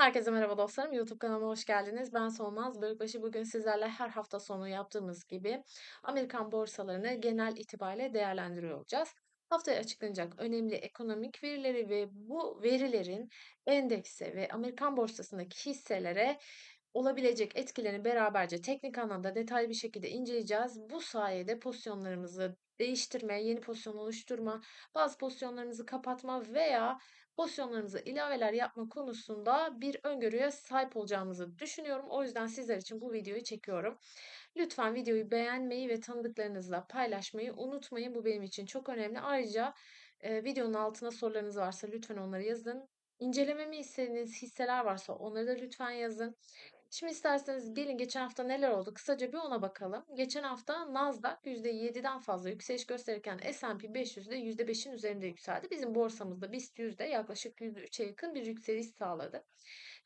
Herkese merhaba dostlarım. YouTube kanalıma hoş geldiniz. Ben Solmaz Bölükbaşı. Bugün sizlerle her hafta sonu yaptığımız gibi Amerikan borsalarını genel itibariyle değerlendiriyor olacağız. Haftaya açıklanacak önemli ekonomik verileri ve bu verilerin endekse ve Amerikan borsasındaki hisselere olabilecek etkilerini beraberce teknik anlamda detaylı bir şekilde inceleyeceğiz. Bu sayede pozisyonlarımızı değiştirme, yeni pozisyon oluşturma, bazı pozisyonlarımızı kapatma veya pozisyonlarımıza ilaveler yapma konusunda bir öngörüye sahip olacağımızı düşünüyorum. O yüzden sizler için bu videoyu çekiyorum. Lütfen videoyu beğenmeyi ve tanıdıklarınızla paylaşmayı unutmayın. Bu benim için çok önemli. Ayrıca e, videonun altına sorularınız varsa lütfen onları yazın. İncelememi istediğiniz hisseler varsa onları da lütfen yazın. Şimdi isterseniz gelin geçen hafta neler oldu kısaca bir ona bakalım. Geçen hafta Nasdaq %7'den fazla yükseliş gösterirken S&P 500 de %5'in üzerinde yükseldi. Bizim borsamızda BIST 100'de yaklaşık %3'e yakın bir yükseliş sağladı.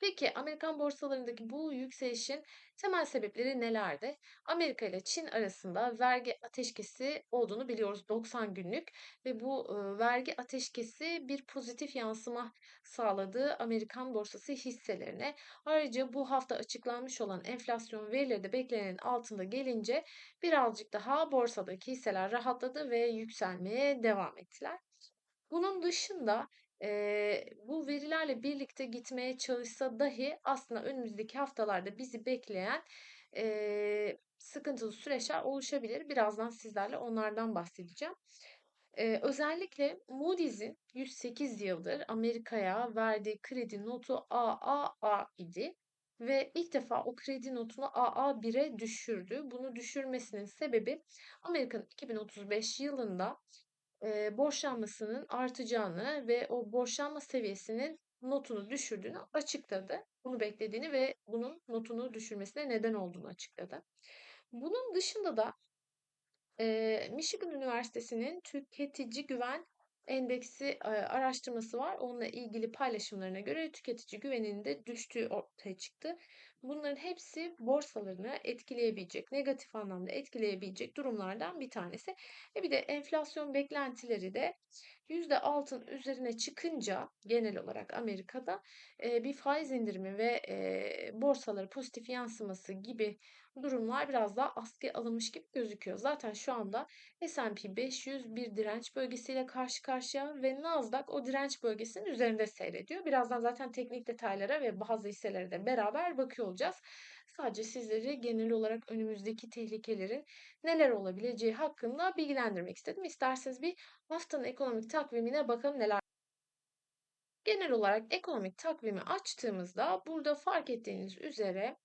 Peki Amerikan borsalarındaki bu yükselişin temel sebepleri nelerdi? Amerika ile Çin arasında vergi ateşkesi olduğunu biliyoruz 90 günlük ve bu vergi ateşkesi bir pozitif yansıma sağladığı Amerikan borsası hisselerine. Ayrıca bu hafta açıklanmış olan enflasyon verileri de beklenenin altında gelince birazcık daha borsadaki hisseler rahatladı ve yükselmeye devam ettiler. Bunun dışında Eee, bu verilerle birlikte gitmeye çalışsa dahi aslında önümüzdeki haftalarda bizi bekleyen eee, sıkıntılı süreçler oluşabilir. Birazdan sizlerle onlardan bahsedeceğim. Eee, özellikle Moody's'in 108 yıldır Amerika'ya verdiği kredi notu AAA idi ve ilk defa o kredi notunu AA1'e düşürdü. Bunu düşürmesinin sebebi Amerika'nın 2035 yılında eee, borçlanmasının artacağını ve o borçlanma seviyesinin notunu düşürdüğünü açıkladı. Bunu beklediğini ve bunun notunu düşürmesine neden olduğunu açıkladı. Bunun dışında da Eee, Michigan Üniversitesi'nin Tüketici Güven Endeksi araştırması var. Onunla ilgili paylaşımlarına göre tüketici güveninin de düştüğü ortaya çıktı. Bunların hepsi borsalarını etkileyebilecek, negatif anlamda etkileyebilecek durumlardan bir tanesi. E bir de enflasyon beklentileri de %6'ın üzerine çıkınca genel olarak Amerika'da bir faiz indirimi ve eee borsalara pozitif yansıması gibi durumlar biraz daha askıya alınmış gibi gözüküyor. Zaten şu anda S&P 500 bir direnç bölgesiyle karşı karşıya ve Nasdaq o direnç bölgesinin üzerinde seyrediyor. Birazdan zaten teknik detaylara ve bazı hisselere de beraber bakıyor olacağız. Sadece sizleri genel olarak önümüzdeki tehlikelerin neler olabileceği hakkında bilgilendirmek istedim. İsterseniz bir haftanın ekonomik takvimine bakalım neler Genel olarak ekonomik takvimi açtığımızda burada fark ettiğiniz üzere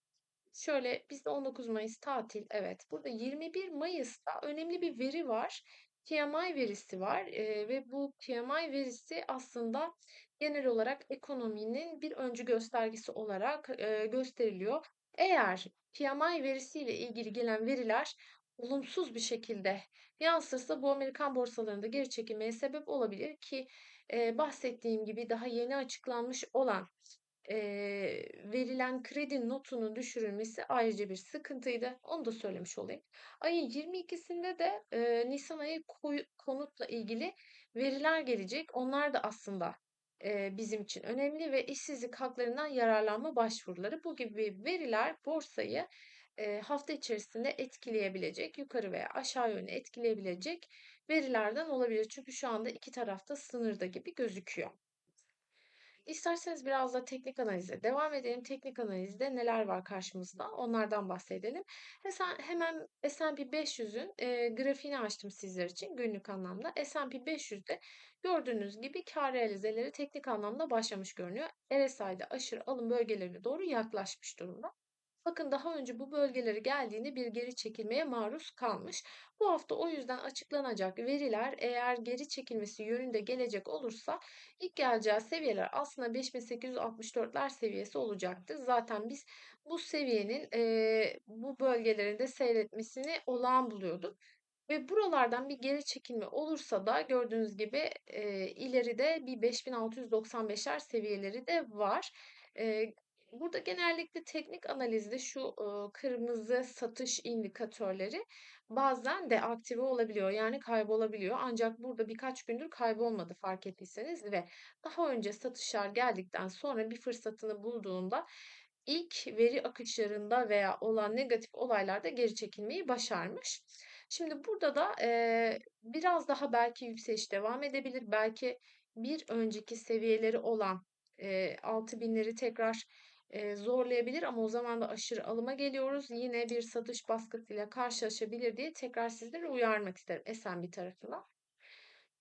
Şöyle bizde 19 Mayıs tatil. Evet. Burada 21 Mayıs'ta önemli bir veri var. PMI verisi var eee, ve bu PMI verisi aslında genel olarak ekonominin bir öncü göstergesi olarak eee, gösteriliyor. Eğer PMI verisiyle ilgili gelen veriler olumsuz bir şekilde yansırsa bu Amerikan borsalarında geri çekilmeye sebep olabilir ki eee, bahsettiğim gibi daha yeni açıklanmış olan Eee, verilen kredi notunun düşürülmesi ayrıca bir sıkıntıydı. Onu da söylemiş olayım. Ayın 22'sinde de eee, Nisan ayı konutla ilgili veriler gelecek. Onlar da aslında eee, bizim için önemli ve işsizlik haklarından yararlanma başvuruları. Bu gibi veriler borsayı eee, hafta içerisinde etkileyebilecek, yukarı veya aşağı yönlü etkileyebilecek verilerden olabilir. Çünkü şu anda iki tarafta sınırda gibi gözüküyor. İsterseniz biraz da teknik analize devam edelim. Teknik analizde neler var karşımızda? Onlardan bahsedelim. Hemen S&P 500'ün e, grafiğini açtım sizler için günlük anlamda. S&P 500'de gördüğünüz gibi kar realizeleri teknik anlamda başlamış görünüyor. RSI'de aşırı alım bölgelerine doğru yaklaşmış durumda. Bakın daha önce bu bölgeleri geldiğinde bir geri çekilmeye maruz kalmış. Bu hafta o yüzden açıklanacak veriler eğer geri çekilmesi yönünde gelecek olursa ilk geleceği seviyeler aslında 5864'ler seviyesi olacaktı. Zaten biz bu seviyenin e, bu bölgelerinde seyretmesini olağan buluyorduk. Ve buralardan bir geri çekilme olursa da gördüğünüz gibi e, ileride bir 5695'ler seviyeleri de var. E, Burada genellikle teknik analizde şu, kırmızı satış indikatörleri bazen deaktive olabiliyor, yani kaybolabiliyor. Ancak burada birkaç gündür kaybolmadı fark ettiyseniz ve daha önce satışlar geldikten sonra bir fırsatını bulduğunda ilk veri akışlarında veya olan negatif olaylarda geri çekilmeyi başarmış. Şimdi burada da, biraz daha belki yükseliş devam edebilir. Belki bir önceki seviyeleri olan, eee, 6.000'leri tekrar, eee, zorlayabilir ama o zaman da aşırı alıma geliyoruz. Yine bir satış baskısıyla karşılaşabilir diye tekrar sizleri uyarmak isterim S&P tarafına.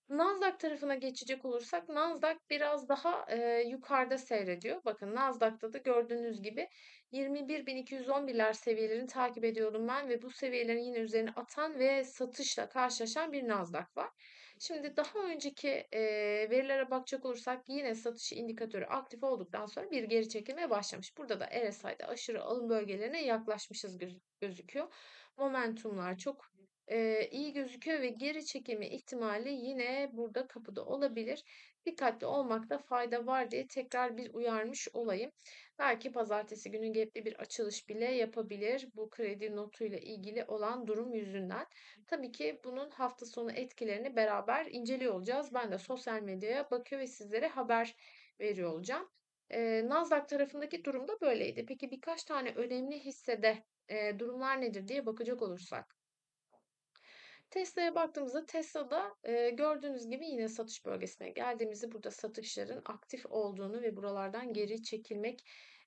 Nasdaq tarafına geçecek olursak Nasdaq biraz daha, eee, yukarıda seyrediyor. Bakın Nasdaq'ta da gördüğünüz gibi 21.211'ler seviyelerini takip ediyordum ben ve bu seviyelerin yine üzerine atan ve satışla karşılaşan bir Nasdaq var. Şimdi daha önceki, eee, verilere bakacak olursak yine satış indikatörü aktif olduktan sonra bir geri çekilmeye başlamış. Burada da RSI'de aşırı alım bölgelerine yaklaşmışız gözü gözüküyor. Momentumlar çok Eee, iyi gözüküyor ve geri çekilme ihtimali yine burada kapıda olabilir. Dikkatli olmakta fayda var diye tekrar bir uyarmış olayım. Belki pazartesi günü gap'li bir açılış bile yapabilir bu kredi notuyla ilgili olan durum yüzünden. Tabii ki bunun hafta sonu etkilerini beraber inceliyor olacağız. Ben de sosyal medyaya bakıyor ve sizlere haber veriyor olacağım. Eee, Nasdaq tarafındaki durum da böyleydi. Peki birkaç tane önemli hissede, eee, durumlar nedir diye bakacak olursak. Tesla'ya baktığımızda Tesla'da, eee, gördüğünüz gibi yine satış bölgesine geldiğimizde burada satışların aktif olduğunu ve buralardan geri çekilmek,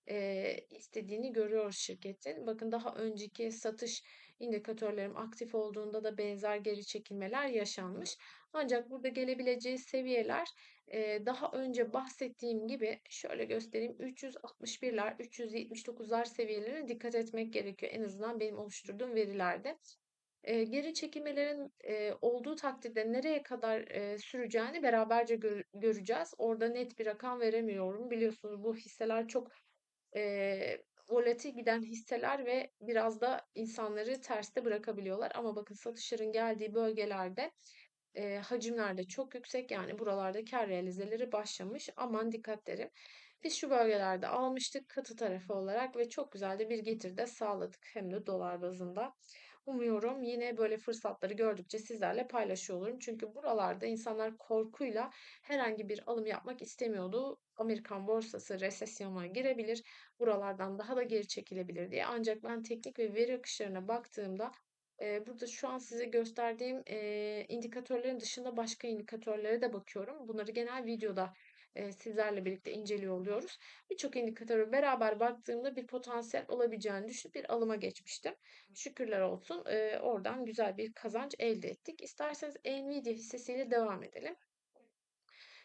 eee, istediğini görüyoruz şirketin. Bakın daha önceki satış indikatörlerim aktif olduğunda da benzer geri çekilmeler yaşanmış. Ancak burada gelebileceği seviyeler, eee, daha önce bahsettiğim gibi şöyle göstereyim 361'ler, 379'lar seviyelerine dikkat etmek gerekiyor. En azından benim oluşturduğum verilerde. Eee, geri çekilmelerin, eee, olduğu takdirde nereye kadar, eee, süreceğini beraberce gör göreceğiz. Orada net bir rakam veremiyorum. Biliyorsunuz bu hisseler çok, eee, volatil giden hisseler ve biraz da insanları terste bırakabiliyorlar. Ama bakın satışların geldiği bölgelerde, eee, hacimler de çok yüksek. Yani buralarda kâr realizeleri başlamış. Aman dikkat derim. Biz şu bölgelerde almıştık katı tarafı olarak ve çok güzel de bir getiri de sağladık hem de dolar bazında. Umuyorum yine böyle fırsatları gördükçe sizlerle paylaşıyor olurum. Çünkü buralarda insanlar korkuyla herhangi bir alım yapmak istemiyordu. Amerikan borsası resesyona girebilir, buralardan daha da geri çekilebilir diye. Ancak ben teknik ve veri akışlarına baktığımda burada şu an size gösterdiğim, indikatörlerin dışında başka indikatörlere de bakıyorum. Bunları genel videoda, eee, sizlerle birlikte inceliyor oluyoruz. Birçok indikatörü beraber baktığımda bir potansiyel olabileceğini düşünüp bir alıma geçmiştim. Şükürler olsun, eee, oradan güzel bir kazanç elde ettik. İsterseniz Nvidia hissesiyle devam edelim.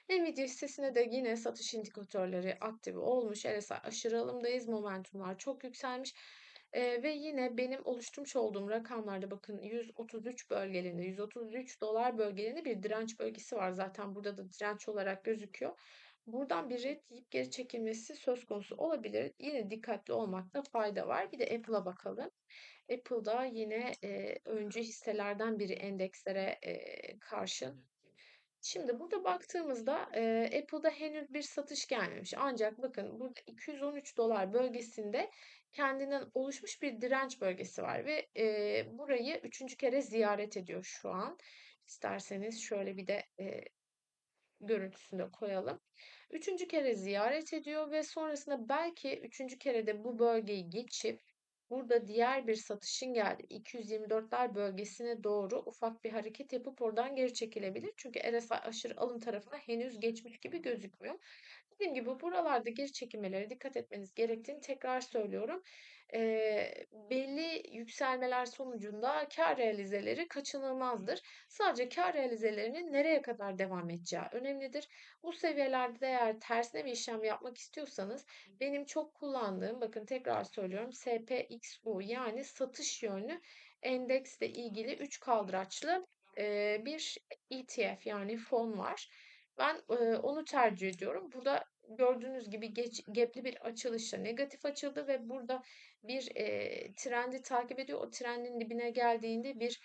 Nvidia hissesinde de yine satış indikatörleri aktive olmuş. RSI aşırı alımdayız. Momentumlar çok yükselmiş. Eee, ve yine benim oluşturmuş olduğum rakamlarda bakın 133 bölgelerinde, 133 dolar bölgelerinde bir direnç bölgesi var. Zaten burada da direnç olarak gözüküyor. Buradan bir red yiyip geri çekilmesi söz konusu olabilir. Yine dikkatli olmakta fayda var. Bir de Apple'a bakalım. Apple'da yine eee, öncü hisselerden biri endekslere eee, karşı. Şimdi burada baktığımızda, eee, Apple'da henüz bir satış gelmemiş. Ancak bakın burada 213 dolar bölgesinde kendinden oluşmuş bir direnç bölgesi var ve, eee, burayı üçüncü kere ziyaret ediyor şu an. İsterseniz şöyle bir de, eee, görüntüsünü de koyalım. Üçüncü kere ziyaret ediyor ve sonrasında belki üçüncü kere de bu bölgeyi geçip burada diğer bir satışın geldi. 224'ler bölgesine doğru ufak bir hareket yapıp oradan geri çekilebilir. Çünkü RSI aşırı alım tarafına henüz geçmiş gibi gözükmüyor. Dediğim gibi buralarda geri çekilmelere dikkat etmeniz gerektiğini tekrar söylüyorum. Eee, belli yükselmeler sonucunda kâr realizeleri kaçınılmazdır. Sadece kâr realizelerinin nereye kadar devam edeceği önemlidir. Bu seviyelerde de eğer tersine bir işlem yapmak istiyorsanız benim çok kullandığım, bakın tekrar söylüyorum, SPXU yani satış yönlü endeksle ilgili 3 kaldıraçlı bir ETF yani fon var. Ben, eee, onu tercih ediyorum. Burada gördüğünüz gibi geç gap'li bir açılışla negatif açıldı ve burada bir, eee, trendi takip ediyor. O trendin dibine geldiğinde bir,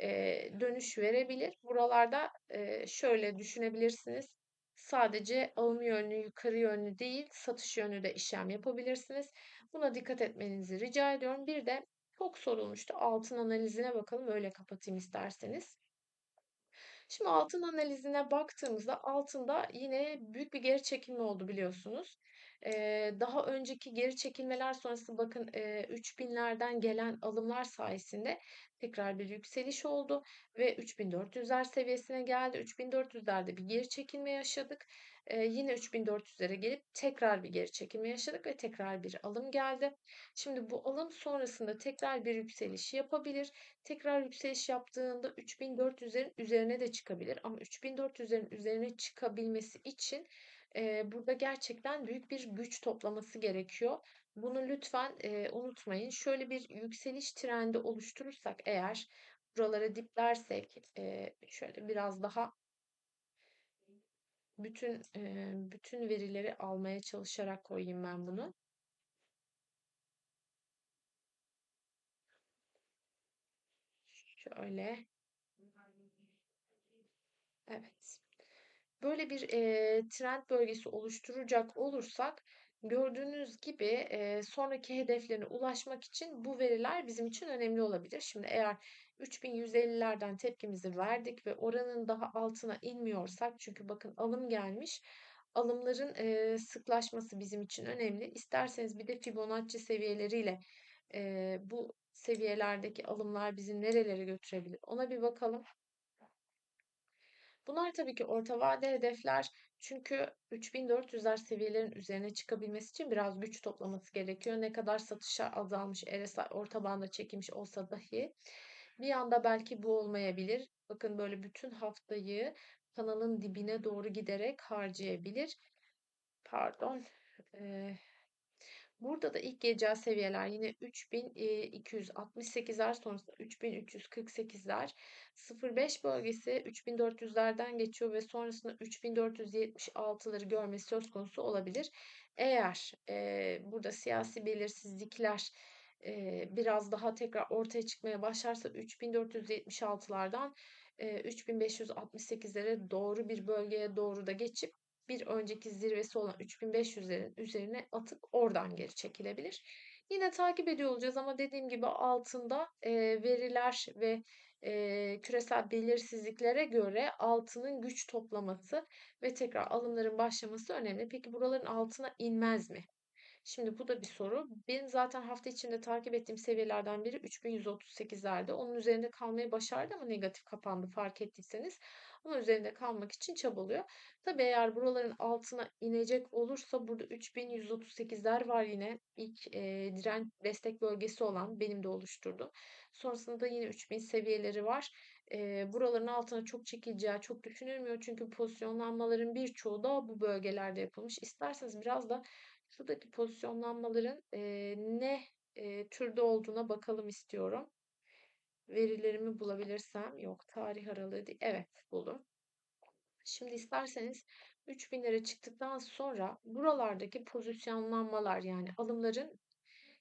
eee, dönüş verebilir. Buralarda, eee, şöyle düşünebilirsiniz. sadece alım yönlü, yukarı yönlü değil, satış yönlü de işlem yapabilirsiniz. Buna dikkat etmenizi rica ediyorum. Bir de çok sorulmuştu. Altın analizine bakalım. Öyle kapatayım isterseniz. Şimdi altın analizine baktığımızda altında yine büyük bir geri çekilme oldu biliyorsunuz. Ee, daha önceki geri çekilmeler sonrası bakın e, 3000'lerden gelen alımlar sayesinde tekrar bir yükseliş oldu ve 3400'ler seviyesine geldi. 3400'lerde bir geri çekilme yaşadık. Ee, yine 3400'lere gelip tekrar bir geri çekilme yaşadık ve tekrar bir alım geldi. Şimdi bu alım sonrasında tekrar bir yükseliş yapabilir. Tekrar yükseliş yaptığında 3400'lerin üzerine de çıkabilir. Ama 3400'lerin üzerine çıkabilmesi için e, burada gerçekten büyük bir güç toplaması gerekiyor. Bunu lütfen e, unutmayın. Şöyle bir yükseliş trendi oluşturursak eğer buralara diplersek e, şöyle biraz daha bütün e, bütün verileri almaya çalışarak koyayım ben bunu. Şöyle. Evet. Böyle bir e, trend bölgesi oluşturacak olursak gördüğünüz gibi e, sonraki hedeflerine ulaşmak için bu veriler bizim için önemli olabilir. Şimdi eğer 3150'lerden tepkimizi verdik ve oranın daha altına inmiyorsak çünkü bakın alım gelmiş. Alımların e, sıklaşması bizim için önemli. İsterseniz bir de Fibonacci seviyeleriyle e, bu seviyelerdeki alımlar bizi nerelere götürebilir ona bir bakalım. Bunlar tabii ki orta vade hedefler. Çünkü 3400'ler seviyelerin üzerine çıkabilmesi için biraz güç toplaması gerekiyor. Ne kadar satışa azalmış, RSI orta banda çekilmiş olsa dahi bir anda belki bu olmayabilir. Bakın böyle bütün haftayı kanalın dibine doğru giderek harcayabilir. Pardon. Ee, Burada da ilk geleceği seviyeler yine 3268'ler sonrasında 3348'ler 05 bölgesi 3400'lerden geçiyor ve sonrasında 3476'ları görmesi söz konusu olabilir. Eğer e, burada siyasi belirsizlikler e, biraz daha tekrar ortaya çıkmaya başlarsa 3476'lardan e, 3568'lere doğru bir bölgeye doğru da geçip bir önceki zirvesi olan 3500'lerin üzerine atıp oradan geri çekilebilir. Yine takip ediyor olacağız ama dediğim gibi altında e, veriler ve e, küresel belirsizliklere göre altının güç toplaması ve tekrar alımların başlaması önemli. Peki buraların altına inmez mi? Şimdi bu da bir soru. Benim zaten hafta içinde takip ettiğim seviyelerden biri 3138'lerde. Onun üzerinde kalmayı başardı ama negatif kapandı fark ettiyseniz. Ama üzerinde kalmak için çabalıyor. Tabi eğer buraların altına inecek olursa burada 3138'ler var yine. ilk e, direnç destek bölgesi olan benim de oluşturdum. Sonrasında yine 3000 seviyeleri var. E, buraların altına çok çekileceği çok düşünülmüyor. Çünkü pozisyonlanmaların birçoğu da bu bölgelerde yapılmış. İsterseniz biraz da şuradaki pozisyonlanmaların e, ne e, türde olduğuna bakalım istiyorum. Verilerimi bulabilirsem yok tarih aralığı değil. Evet buldum. Şimdi isterseniz 3000 lira çıktıktan sonra buralardaki pozisyonlanmalar yani alımların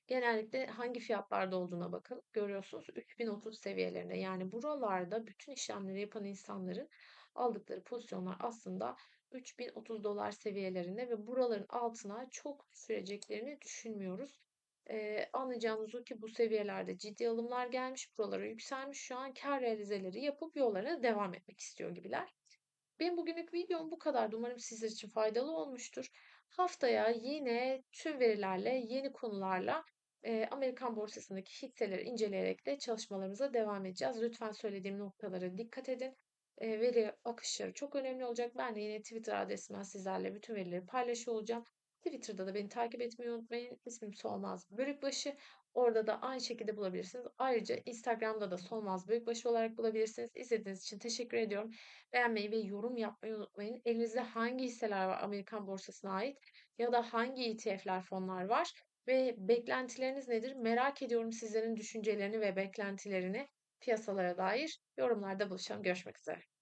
genellikle hangi fiyatlarda olduğuna bakın. Görüyorsunuz 3030 seviyelerinde. Yani buralarda bütün işlemleri yapan insanların aldıkları pozisyonlar aslında 3030 dolar seviyelerinde ve buraların altına çok süreceklerini düşünmüyoruz. Ee, anlayacağımız o ki bu seviyelerde ciddi alımlar gelmiş, buralara yükselmiş. Şu an kar realizeleri yapıp yollarına devam etmek istiyor gibiler. Benim bugünlük videom bu kadar. Umarım sizler için faydalı olmuştur. Haftaya yine tüm verilerle, yeni konularla e, Amerikan borsasındaki hisseleri inceleyerek de çalışmalarımıza devam edeceğiz. Lütfen söylediğim noktalara dikkat edin. E, veri akışları çok önemli olacak. Ben de yine Twitter adresimden sizlerle bütün verileri paylaşıyor olacağım. Twitter'da da beni takip etmeyi unutmayın. İsmim Solmaz Börükbaşı. Orada da aynı şekilde bulabilirsiniz. Ayrıca Instagram'da da Solmaz Börükbaşı olarak bulabilirsiniz. İzlediğiniz için teşekkür ediyorum. Beğenmeyi ve yorum yapmayı unutmayın. Elinizde hangi hisseler var Amerikan borsasına ait ya da hangi ETF'ler fonlar var ve beklentileriniz nedir? Merak ediyorum sizlerin düşüncelerini ve beklentilerini piyasalara dair yorumlarda buluşalım. Görüşmek üzere.